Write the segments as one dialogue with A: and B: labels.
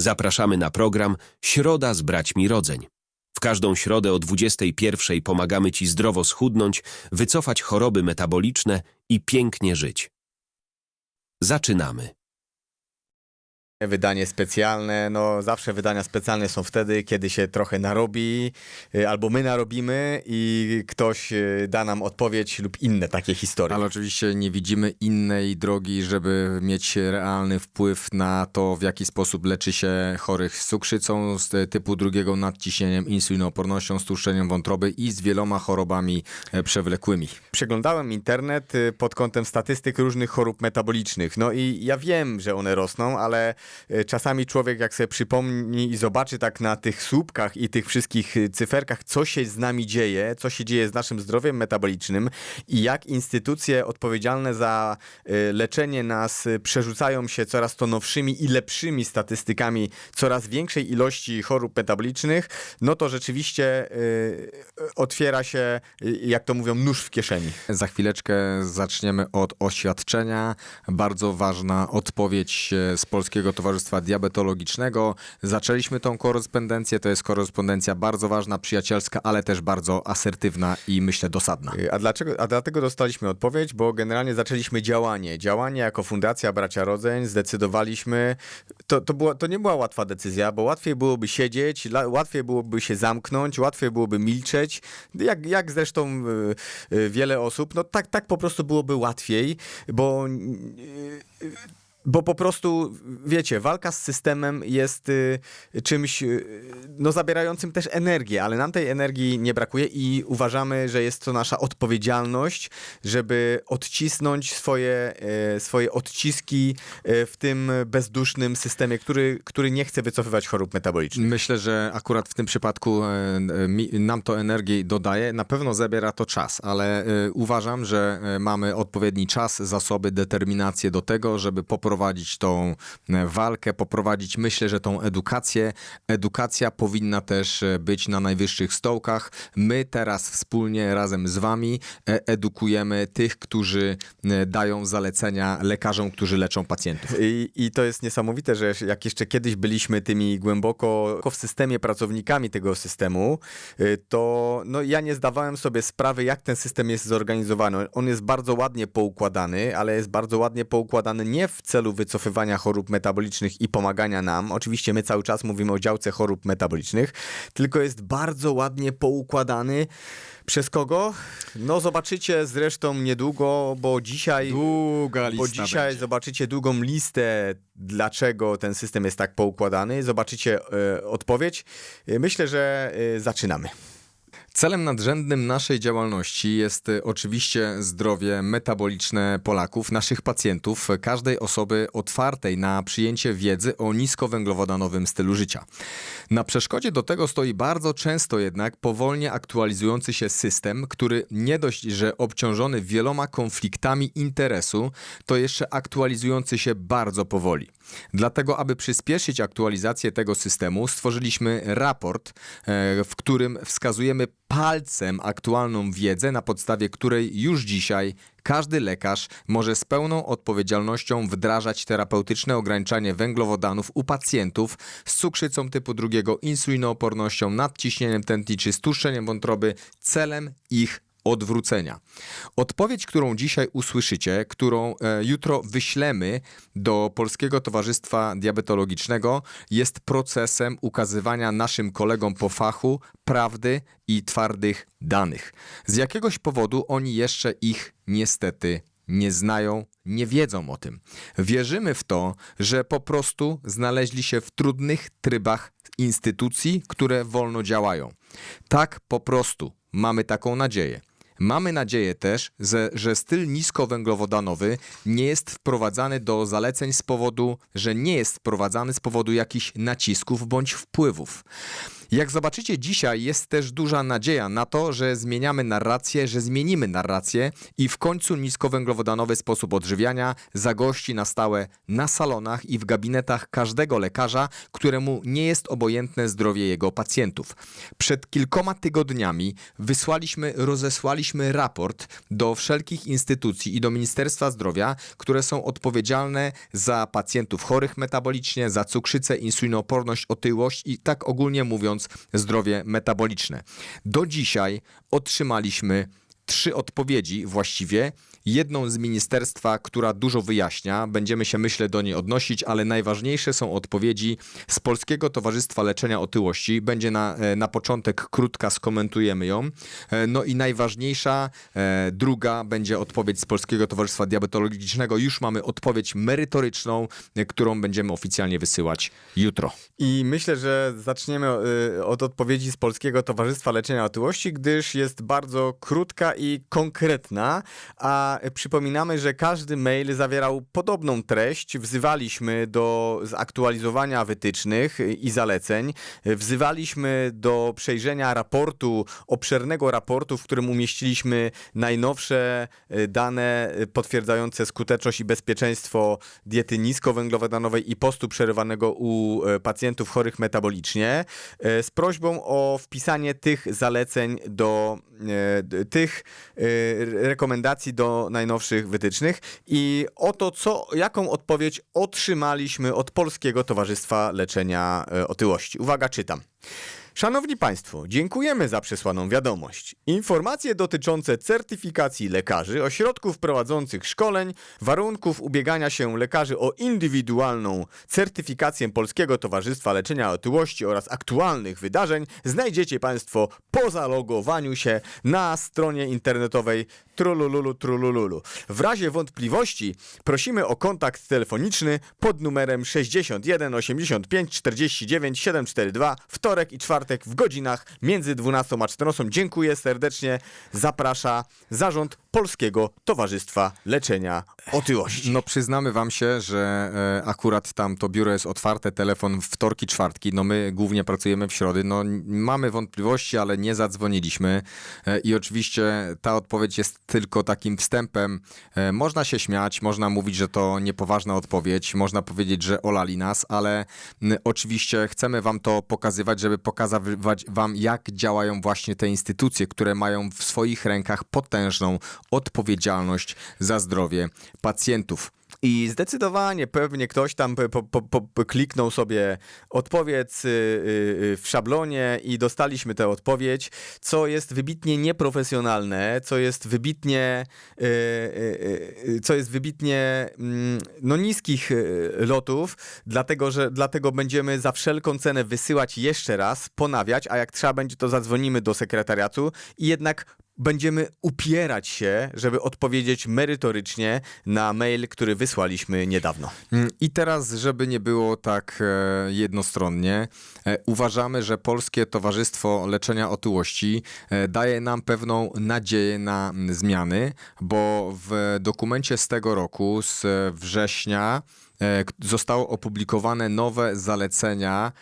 A: Zapraszamy na program Środa z braćmi Rodzeń. W każdą środę o 21 pomagamy Ci zdrowo schudnąć, wycofać choroby metaboliczne i pięknie żyć. Zaczynamy.
B: Wydanie specjalne, no zawsze wydania specjalne są wtedy, kiedy się trochę narobi, y, albo my narobimy i ktoś y, da nam odpowiedź lub inne takie historie.
C: Ale oczywiście nie widzimy innej drogi, żeby mieć realny wpływ na to, w jaki sposób leczy się chorych z cukrzycą, z typu drugiego nadciśnieniem, insulinoopornością, stłuszczeniem wątroby i z wieloma chorobami e, przewlekłymi.
B: Przeglądałem internet y, pod kątem statystyk różnych chorób metabolicznych. No i ja wiem, że one rosną, ale czasami człowiek jak sobie przypomni i zobaczy tak na tych słupkach i tych wszystkich y, cyferkach, co się z nami dzieje, co się dzieje z naszym zdrowiem metabolicznym i jak instytucje odpowiedzialne za y, leczenie nas przerzucają się coraz to nowszymi i lepszymi statystykami coraz większej ilości chorób metabolicznych, no to rzeczywiście otwiera się, jak to mówią, nóż w kieszeni.
C: Za chwileczkę zaczniemy od oświadczenia. Bardzo ważna odpowiedź e, z Polskiego Towarzystwa Diabetologicznego. Zaczęliśmy tą korespondencję. To jest korespondencja bardzo ważna, przyjacielska, ale też bardzo asertywna i myślę dosadna.
B: A, dlaczego, a dlatego dostaliśmy odpowiedź, bo generalnie zaczęliśmy działanie. Działanie jako Fundacja Bracia Rodzeń zdecydowaliśmy. To, to, była, to nie była łatwa decyzja, bo łatwiej byłoby siedzieć, łatwiej byłoby się zamknąć, łatwiej byłoby milczeć. Jak, jak zresztą y, y, wiele osób, no tak, tak po prostu byłoby łatwiej, bo. Bo po prostu, wiecie, walka z systemem jest y, czymś y, no, zabierającym też energię, ale nam tej energii nie brakuje i uważamy, że jest to nasza odpowiedzialność, żeby odcisnąć swoje, y, swoje odciski y, w tym bezdusznym systemie, który, który nie chce wycofywać chorób metabolicznych.
C: Myślę, że akurat w tym przypadku e, e, nam to energii dodaje. Na pewno zabiera to czas, ale e, uważam, że mamy odpowiedni czas, zasoby, determinację do tego, żeby poprowadzić tą e, walkę, poprowadzić, myślę, że tą edukację. Edukacja powinna też e, być na najwyższych stołkach. My teraz wspólnie razem z wami e, edukujemy tych, którzy dają zalecenia lekarzom, którzy leczą pacjentów.
B: I, I to jest niesamowite, że jak jeszcze kiedyś byliśmy tymi głęboko w systemie pracownikami tego systemu, y, to no, ja nie zdawałem sobie sprawy, jak ten system jest zorganizowany. On jest bardzo ładnie poukładany, ale jest bardzo ładnie poukładany nie w celu wycofywania chorób metabolicznych i pomagania nam. Oczywiście my cały czas mówimy o działce chorób metabolicznych, tylko jest bardzo ładnie poukładany. Przez kogo? No zobaczycie zresztą niedługo, bo dzisiaj...
C: Długa
B: Bo dzisiaj zobaczycie długą listę, dlaczego ten system jest tak poukładany. Zobaczycie e, odpowiedź. E, Myślę, że e, zaczynamy.
C: Celem nadrzędnym naszej działalności jest y, oczywiście zdrowie metaboliczne Polaków, naszych pacjentów, każdej osoby otwartej na przyjęcie wiedzy o niskowęglowodanowym stylu życia. Na przeszkodzie do tego stoi bardzo często jednak powolnie aktualizujący się system, który nie dość, że obciążony wieloma konfliktami interesu, to jeszcze aktualizujący się bardzo powoli. Dlatego, aby przyspieszyć aktualizację tego systemu, stworzyliśmy raport, e, w którym wskazujemy palcem aktualną wiedzę, na podstawie której już dzisiaj każdy lekarz może z pełną odpowiedzialnością wdrażać terapeutyczne ograniczanie węglowodanów u pacjentów z cukrzycą typu drugiego, insulinoopornością, nadciśnieniem tętniczy, stłuszczeniem wątroby celem ich odwrócenia. Odpowiedź, którą dzisiaj usłyszycie, którą e, jutro wyślemy do Polskiego Towarzystwa Diabetologicznego, jest procesem ukazywania naszym kolegom po fachu prawdy i twardych danych. Z jakiegoś powodu oni jeszcze ich niestety nie znają, nie wiedzą o tym. Wierzymy w to, że po prostu znaleźli się w trudnych trybach instytucji, które wolno działają. Tak po prostu mamy taką nadzieję. Mamy nadzieję też, że, że styl niskowęglowodanowy nie jest wprowadzany do zaleceń z powodu, że nie jest wprowadzany z powodu jakichś nacisków bądź wpływów. Jak zobaczycie dzisiaj, jest też duża nadzieja na to, że zmieniamy narrację, że zmienimy narrację i w końcu niskowęglowodanowy sposób odżywiania zagości na stałe na salonach i w gabinetach każdego lekarza, któremu nie jest obojętne zdrowie jego pacjentów. Przed kilkoma tygodniami wysłaliśmy, rozesłaliśmy raport do wszelkich instytucji i do Ministerstwa Zdrowia, które są odpowiedzialne za pacjentów chorych metabolicznie, za cukrzycę, insulinooporność, otyłość i tak ogólnie mówiąc zdrowie metaboliczne. Do dzisiaj otrzymaliśmy trzy odpowiedzi właściwie. Jedną z ministerstwa, która dużo wyjaśnia, będziemy się myślę do niej odnosić, ale najważniejsze są odpowiedzi z Polskiego Towarzystwa Leczenia Otyłości. Będzie na, e, na początek krótka, skomentujemy ją. E, No i najważniejsza, e, druga będzie odpowiedź z Polskiego Towarzystwa Diabetologicznego. Już mamy odpowiedź merytoryczną, którą będziemy oficjalnie wysyłać jutro.
B: I myślę, że zaczniemy od odpowiedzi z Polskiego Towarzystwa Leczenia Otyłości, gdyż jest bardzo krótka i konkretna, a przypominamy, że każdy mail zawierał podobną treść. Wzywaliśmy do zaktualizowania wytycznych i zaleceń. Wzywaliśmy do przejrzenia raportu, obszernego raportu, w którym umieściliśmy najnowsze y, dane y, potwierdzające skuteczność i bezpieczeństwo diety niskowęglowodanowej i postu przerywanego u pacjentów chorych metabolicznie z prośbą o wpisanie tych zaleceń do tych e, rekomendacji do najnowszych wytycznych i oto co, jaką odpowiedź otrzymaliśmy od Polskiego Towarzystwa Leczenia e, Otyłości. Uwaga, czytam. Szanowni Państwo, dziękujemy za przesłaną wiadomość. Informacje dotyczące certyfikacji lekarzy, ośrodków prowadzących szkoleń, warunków ubiegania się lekarzy o indywidualną certyfikację Polskiego Towarzystwa Leczenia Otyłości oraz aktualnych wydarzeń znajdziecie Państwo po zalogowaniu się na stronie internetowej trulululu trulululu. W razie wątpliwości prosimy o kontakt telefoniczny pod numerem 61 85 49 742 wtorek i czwartek w godzinach między 12 a 14. Dziękuję serdecznie. Zaprasza zarząd Polskiego Towarzystwa Leczenia Otyłości.
C: No przyznamy wam się, że e, akurat tam to biuro jest otwarte, telefon wtorki, czwartki, no my głównie pracujemy w środy, no mamy wątpliwości, ale nie zadzwoniliśmy e, i oczywiście ta odpowiedź jest tylko takim wstępem. E, można się śmiać, można mówić, że to niepoważna odpowiedź, można powiedzieć, że olali nas, ale oczywiście chcemy wam to pokazywać, żeby pokazywać wam, jak działają właśnie te instytucje, które mają w swoich rękach potężną odpowiedzialność za zdrowie pacjentów.
B: I zdecydowanie pewnie ktoś tam po, po, po, kliknął sobie odpowiedz y, y, y, w szablonie i dostaliśmy tę odpowiedź, co jest wybitnie nieprofesjonalne, co jest wybitnie co jest wybitnie mm, no niskich lotów, dlatego że dlatego będziemy za wszelką cenę wysyłać jeszcze raz, ponawiać, a jak trzeba będzie to zadzwonimy do sekretariatu i jednak będziemy upierać się, żeby odpowiedzieć merytorycznie na mail, który wysłaliśmy niedawno.
C: Mm, I teraz, żeby nie było tak e, jednostronnie, e, uważamy, że Polskie Towarzystwo Leczenia Otyłości e, daje nam pewną nadzieję na mm, zmiany, bo w dokumencie z tego roku, z września, zostało opublikowane nowe zalecenia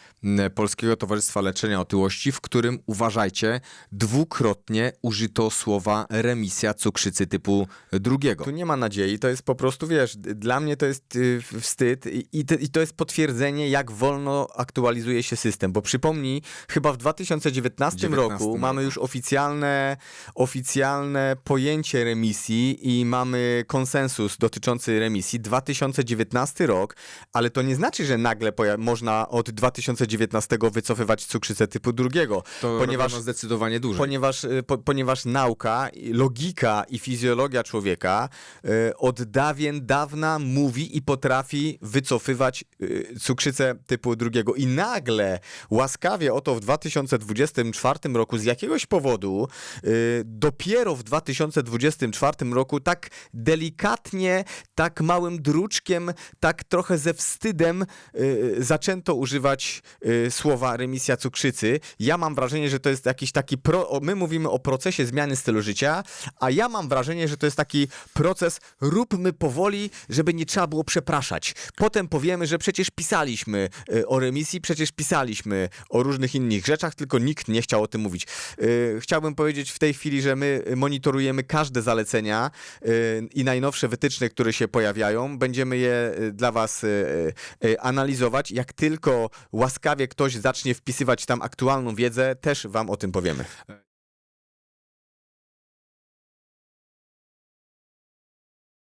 C: Polskiego Towarzystwa Leczenia Otyłości, w którym, uważajcie, dwukrotnie użyto słowa remisja cukrzycy typu drugiego.
B: Tu nie ma nadziei, to jest po prostu, wiesz, dla mnie to jest y, wstyd i, i, te, i to jest potwierdzenie, jak wolno aktualizuje się system, bo przypomnij, chyba w 2019
C: 19
B: roku mamy już oficjalne, oficjalne pojęcie remisji i mamy konsensus dotyczący remisji. 2019 rok, ale to nie znaczy, że nagle można od 2019 wycofywać cukrzycę typu drugiego,
C: To
B: ponieważ
C: zdecydowanie dłużej.
B: Ponieważ, y, po, ponieważ nauka, logika i fizjologia człowieka y, od dawien dawna mówi i potrafi wycofywać y, cukrzycę typu drugiego. I nagle, łaskawie oto w 2024 roku z jakiegoś powodu, y, dopiero w 2024 roku tak delikatnie, tak małym druczkiem, tak tak trochę ze wstydem y, zaczęto używać y, słowa remisja cukrzycy. Ja mam wrażenie, że to jest jakiś taki, pro, my mówimy o procesie zmiany stylu życia, a ja mam wrażenie, że to jest taki proces róbmy powoli, żeby nie trzeba było przepraszać. Potem powiemy, że przecież pisaliśmy y, o remisji, przecież pisaliśmy o różnych innych rzeczach, tylko nikt nie chciał o tym mówić. Y, Chciałbym powiedzieć w tej chwili, że my monitorujemy każde zalecenia y, i najnowsze wytyczne, które się pojawiają. Będziemy je y, dla Was y, y, analizować. Jak tylko łaskawie ktoś zacznie wpisywać tam aktualną wiedzę, też Wam o tym powiemy.